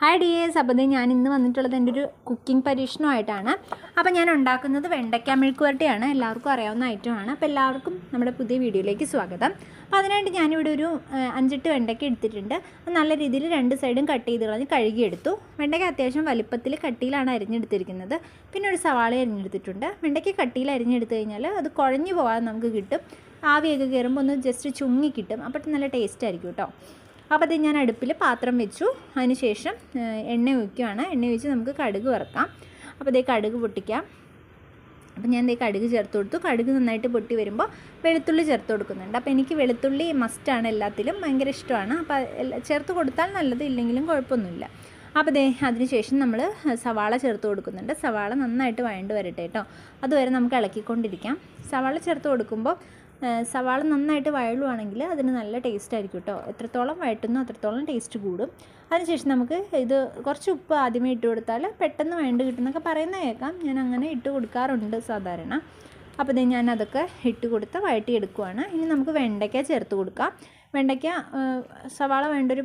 Hi dears അപ്പോൾ അപ്പം ഞാൻ ഇന്ന് വന്നിട്ടുള്ളത് എന്റെ ഒരു കുക്കിംഗ് പരീക്ഷണമായിട്ടാണ് അപ്പോൾ ഞാൻ ഉണ്ടാക്കുന്നത് വെണ്ടയ്ക്ക മെഴുക്കുവരട്ടിയാണ് എല്ലാവർക്കും അറിയാവുന്ന ഐറ്റമാണ് അപ്പോൾ എല്ലാവർക്കും നമ്മുടെ പുതിയ വീഡിയോയിലേക്ക് സ്വാഗതം. അപ്പോൾ അതിനായിട്ട് ഞാനിവിടെ ഒരു അഞ്ചെട്ട് വെണ്ടയ്ക്ക എടുത്തിട്ടുണ്ട്. നല്ല രീതിയിൽ രണ്ട് സൈഡും കട്ട് ചെയ്ത് കളഞ്ഞ് കഴുകിയെടുത്തു. വെണ്ടയ്ക്ക അത്യാവശ്യം വലിപ്പത്തിൽ കട്ടിയിലാണ് അരിഞ്ഞെടുത്തിരിക്കുന്നത്. പിന്നെ ഒരു സവാള അരിഞ്ഞെടുത്തിട്ടുണ്ട്. വെണ്ടയ്ക്ക കട്ടിയിൽ അരിഞ്ഞെടുത്ത് കഴിഞ്ഞാൽ അത് കുഴഞ്ഞു പോകാതെ നമുക്ക് കിട്ടും. ആവിയൊക്കെ കയറുമ്പോൾ ഒന്ന് ജസ്റ്റ് ചുങ്ങി കിട്ടും. അപ്പോൾ നല്ല ടേസ്റ്റ് ആയിരിക്കും കേട്ടോ അപ്പോൾ അത് ഞാൻ അടുപ്പിൽ പാത്രം വെച്ചു. അതിനുശേഷം എണ്ണ ഒഴിക്കുകയാണ്. എണ്ണ ഒഴിച്ച് നമുക്ക് കടുക് വറുക്കാം. അപ്പോൾ ഇതേ കടുക് പൊട്ടിക്കാം. അപ്പോൾ ഞാൻ ഇതേ കടുക് ചേർത്ത് കൊടുത്തു. കടുക് നന്നായിട്ട് പൊട്ടി വരുമ്പോൾ വെളുത്തുള്ളി ചേർത്ത് കൊടുക്കുന്നുണ്ട്. അപ്പോൾ എനിക്ക് വെളുത്തുള്ളി മസ്റ്റാണ് എല്ലാത്തിലും. ഭയങ്കര ഇഷ്ടമാണ്. അപ്പോൾ ചേർത്ത് കൊടുത്താൽ നല്ലത് ഇല്ലെങ്കിലും കുഴപ്പമൊന്നുമില്ല. അപ്പോൾ ദേ അതിനുശേഷം നമ്മൾ സവാള ചേർത്ത് കൊടുക്കുന്നുണ്ട്. സവാള നന്നായിട്ട് വഴണ്ട് വരട്ടെ കേട്ടോ. അതുവരെ നമുക്ക് ഇളക്കിക്കൊണ്ടിരിക്കാം. സവാള ചേർത്ത് കൊടുക്കുമ്പോൾ സവാള നന്നായിട്ട് വഴലുവാണെങ്കിൽ അതിന് നല്ല ടേസ്റ്റ് ആയിരിക്കും കേട്ടോ എത്രത്തോളം വഴറ്റുന്നു അത്രത്തോളം ടേസ്റ്റ് കൂടും. അതിനുശേഷം നമുക്ക് ഇത് കുറച്ച് ഉപ്പ് ആദ്യമേ ഇട്ട് കൊടുത്താൽ പെട്ടെന്ന് വേണ്ട കിട്ടുന്നൊക്കെ പറയുന്ന കേൾക്കാം. ഞാൻ അങ്ങനെ ഇട്ട് കൊടുക്കാറുണ്ട് സാധാരണ. അപ്പോൾ ഇത് ഞാൻ അതൊക്കെ ഇട്ട് കൊടുത്ത് വഴറ്റിയെടുക്കുവാണ്. ഇനി നമുക്ക് വെണ്ടയ്ക്ക ചേർത്ത് കൊടുക്കാം. വെണ്ടയ്ക്ക സവാള വേണ്ട ഒരു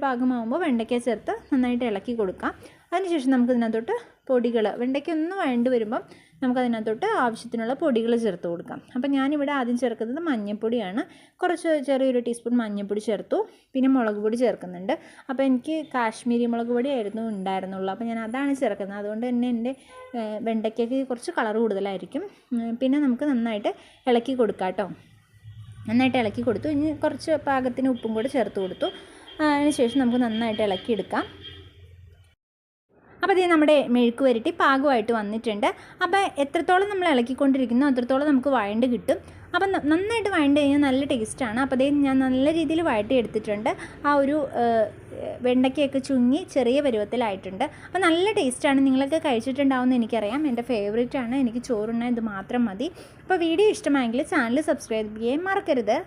വെണ്ടയ്ക്ക ചേർത്ത് നന്നായിട്ട് ഇളക്കി കൊടുക്കാം. അതിനുശേഷം നമുക്ക് ഇതിനകത്തോട്ട് പൊടികൾ വെണ്ടയ്ക്ക ഒന്ന് വഴണ്ട് വരുമ്പം നമുക്കതിനകത്തോട്ട് ആവശ്യത്തിനുള്ള പൊടികൾ ചേർത്ത് കൊടുക്കാം. അപ്പം ഞാനിവിടെ ആദ്യം ചേർക്കുന്നത് മഞ്ഞൾപ്പൊടിയാണ്. കുറച്ച് ചെറിയൊരു ടീസ്പൂൺ മഞ്ഞൾപ്പൊടി ചേർത്തു. പിന്നെ മുളക് പൊടി ചേർക്കുന്നുണ്ട്. അപ്പോൾ എനിക്ക് കാശ്മീരി മുളക് പൊടി ആയിരുന്നു ഉണ്ടായിരുന്നുള്ളൂ. അപ്പോൾ ഞാൻ അതാണ് ചേർക്കുന്നത്. അതുകൊണ്ട് തന്നെ എന്റെ വെണ്ടയ്ക്കൊക്കെ കുറച്ച് കളർ കൂടുതലായിരിക്കും. പിന്നെ നമുക്ക് നന്നായിട്ട് ഇളക്കി കൊടുക്കാം കേട്ടോ. നന്നായിട്ട് ഇളക്കി കൊടുത്തു. ഇനി കുറച്ച് പാകത്തിന് ഉപ്പും കൂടെ ചേർത്ത് കൊടുത്തു. അതിനുശേഷം അതിന് ശേഷം നമുക്ക് നന്നായിട്ട് ഇളക്കിയെടുക്കാം. അപ്പോൾ ഇത് നമ്മുടെ മെഴുക്ക് വരട്ടി പാകമായിട്ട് വന്നിട്ടുണ്ട്. അപ്പോൾ എത്രത്തോളം നമ്മൾ ഇളക്കിക്കൊണ്ടിരിക്കുന്നു അത്രത്തോളം നമുക്ക് വഴണ്ട് കിട്ടും. അപ്പം നന്നായിട്ട് വഴണ്ട് കഴിഞ്ഞാൽ നല്ല ടേസ്റ്റാണ് അപ്പോൾ അതേ ഞാൻ നല്ല രീതിയിൽ വഴട്ടി എടുത്തിട്ടുണ്ട്. ആ ഒരു വെണ്ടയ്ക്കയൊക്കെ ചുങ്ങി ചെറിയ പരുവത്തിലായിട്ടുണ്ട്. അപ്പോൾ നല്ല ടേസ്റ്റാണ് നിങ്ങളൊക്കെ കഴിച്ചിട്ടുണ്ടാവുമെന്ന് എനിക്കറിയാം. എന്റെ ഫേവറേറ്റ് ആണ്. എനിക്ക് ചോറുണ്ണ ഇത് മാത്രം മതി. അപ്പോൾ വീഡിയോ ഇഷ്ടമായെങ്കിൽ ചാനൽ സബ്സ്ക്രൈബ് ചെയ്യാൻ മറക്കരുത്.